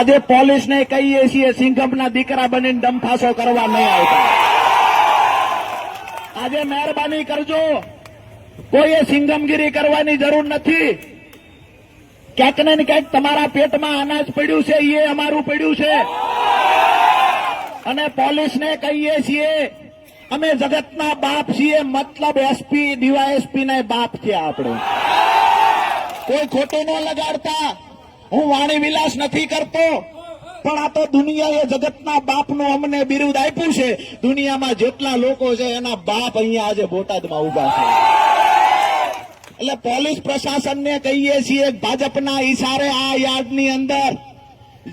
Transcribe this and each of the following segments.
આજે પોલીસને કહીએ છીએ સિંઘમના દીકરા બનીને ડંફાસો કરવા નહીં આવતા. આજે મહેરબાની કરજો. કોઈએ સિંગમગીરી કરવાની જરૂર નથી. ક્યાંક ને ક્યાંક તમારા પેટમાં અનાજ પડ્યું છે એ અમારું પડ્યું છે. અને પોલીસને કહીએ છીએ, અમે જગતના બાપ છીએ, મતલબ એસપી ડીવાયએસપી ના બાપ છે આપણે. કોઈ ખોટું ન લગાડતા. હું વાણી વિલાસ નથી કરતો. પણ આ તો દુનિયાએ જગતના બાપનું અમને બિરુદ આપ્યું છે. દુનિયામાં જેટલા લોકો છે, એના બાપ અહીંયા આજે બોટાદમાં ઊભા છે. એટલે પોલીસ પ્રશાસનને કહીએ છીએ, ભાજપના ઈશારે આ યાર્ડની અંદર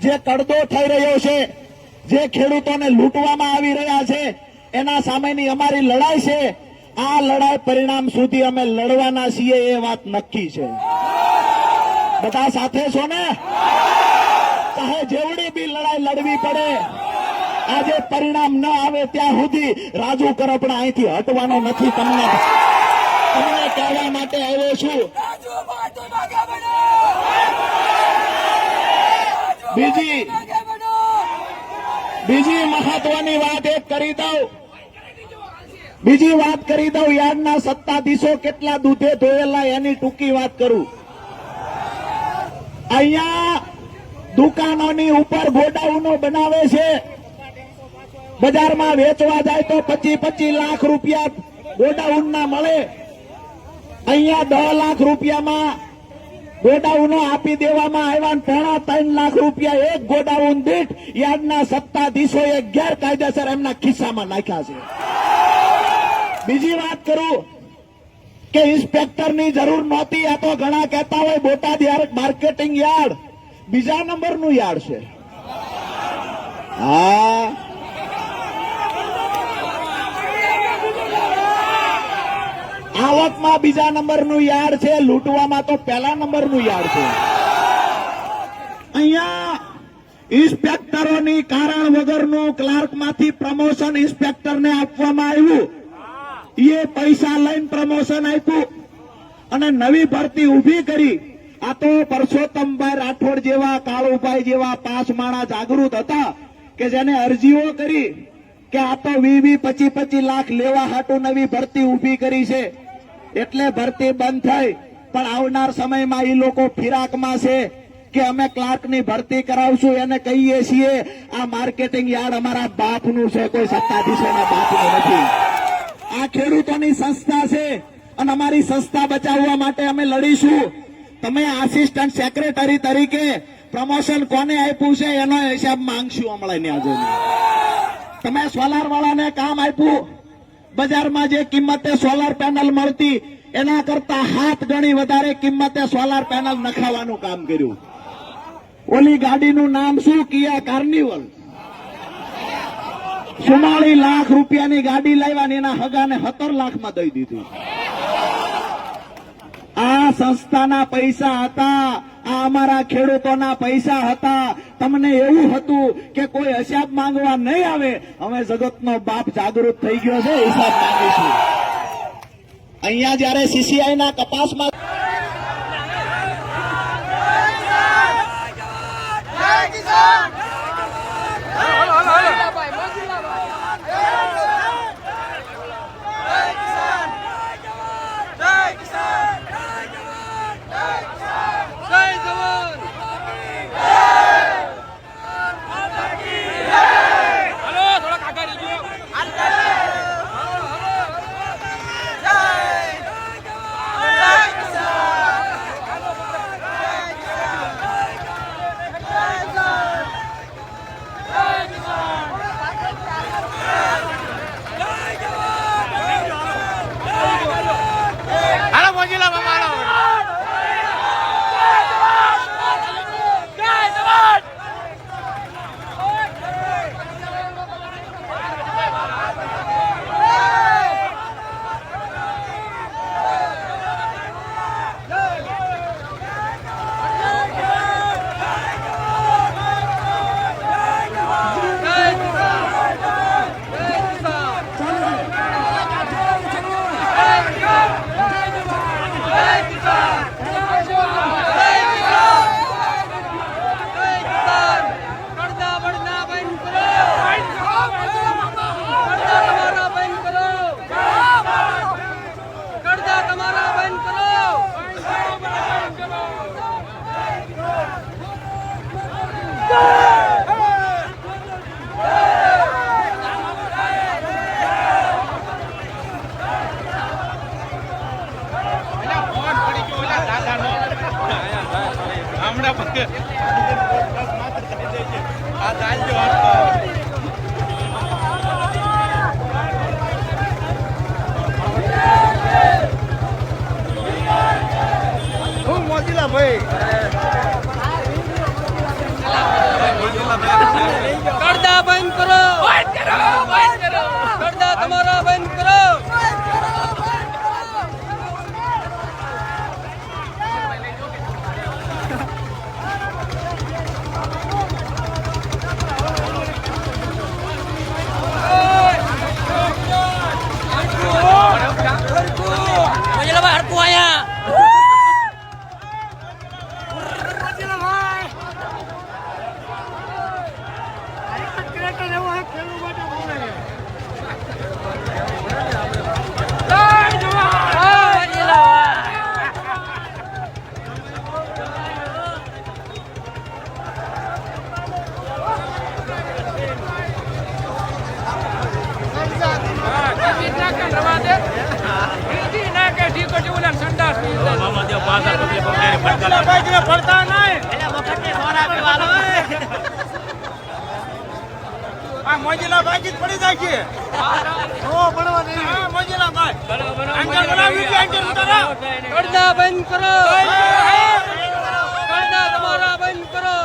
જે કડદો થઈ રહ્યો છે, જે ખેડૂતોને લૂંટવામાં આવી રહ્યા છે, એના સામેની અમારી લડાઈ છે. આ લડાઈ પરિણામ સુધી અમે લડવાના છીએ એ વાત નક્કી છે. બધા સાથે છો ને? ચાહે જેવડી બી લડાઈ લડવી પડે, આજે પરિણામ ન આવે ત્યાં સુધી રાજુ કરપડા અહીંથી હટવાનો નથી તમને. તમને કહેવા માટે આવ્યો છું. બીજી બીજી મહત્વની વાત એક કરી દઉં. બીજી વાત કરી દઉં યાર્ડના સત્તાધીશો કેટલા દૂધે ધોયેલા એની ટૂંકી વાત કરું. અહીંયા દુકાનોની ઉપર ગોડાઉનો બનાવે છે. બજારમાં વેચવા જાય તો પચી પચી લાખ રૂપિયા ગોડાઉનના મળે. અહીંયા દસ લાખ રૂપિયામાં ગોડાઉનો આપી દેવામાં આવ્યા પોણા ત્રણ લાખ રૂપિયા એક ગોડાઉન દીઠ યાદના સત્તાધીશોએ ગેરકાયદેસર એમના ખિસ્સામાં નાખ્યા છે. બીજી વાત કરું કે ઇન્સ્પેક્ટરની જરૂર નહોતી, આ તો ઘણા કહેતા હોય બોટાદ યાર્ડ માર્કેટિંગ યાર્ડ. બીજા નંબરનું યાર્ડ છે. હા. આવકમાં બીજા નંબરનું યાર્ડ છે, લૂંટવામાં તો પહેલા નંબરનું યાર્ડ છે. અહીંયા ઇન્સ્પેક્ટરોની કારણ વગરનું ક્લાર્કમાંથી પ્રમોશન ઇન્સ્પેક્ટરને આપવામાં આવ્યું. એ પૈસા લઈને પ્રમોશન આપ્યું. અને નવી ભરતી ઊભી કરી. આ તો પરસોત્તમભાઈ રાઠોડ જેવા, કાળુભાઈ જેવા પાંચ માણા જાગૃત હતા કે જેને અરજીઓ કરી કે આ તો વી વી પચી પચી લાખ લેવા હાટુ નવી ભરતી ઊભી કરી છે. એટલે ભરતી બંધ થઈ. પણ આવનાર સમયમાં એ લોકો ફિરાકમાં છે કે અમે ક્લાર્કની ભરતી કરાવશું. એને કહીએ છીએ, આ માર્કેટિંગ યાર્ડ અમારા બાપનું છે. કોઈ સત્તાધીશોના બાપનું નથી. આ ખેડૂતોની સંસ્થા છે અને અમારી સંસ્થા બચાવવા માટે અમે લડીશું. તમે આસિસ્ટન્ટ સેક્રેટરી તરીકે પ્રમોશન કોને આપ્યું છે એનો હિસાબ માંગશું હમણાં આજે તમે સોલાર વાળાને કામ આપ્યું. બજારમાં જે કિંમતે સોલાર પેનલ મળતી, એના કરતા હાથ ગણી વધારે કિંમતે સોલાર પેનલ નખાવાનું કામ કર્યું. ઓલી ગાડીનું નામ શું? કિયા કાર્નિવલ ચુમ્માળી લાખ રૂપિયાની ગાડી લાવ્યા એના હગાને સત્તર લાખમાં દઈ દીધી. આ સંસ્થાના પૈસા હતા, આ અમારા ખેડૂતોના પૈસા હતા. તમને એવું હતું કે કોઈ હિસાબ માંગવા નહીં આવે હવે જગતનો બાપ જાગૃત થઈ ગયો છે હિસાબ માંગીશું અહીંયા જયારે સીસીઆઈ ના કપાસમાં કિસાન! Vamos, Guilherme! મોજીલા બાકી પડી જાય છે ઓ પડવા નહીં હા મોજીલા ભાઈ અંકલ બનાવી અંકલ ઉતારો બંધ કરો પડદા તમારા બંધ કરો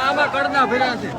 આમાં કડના ભર્યા છે.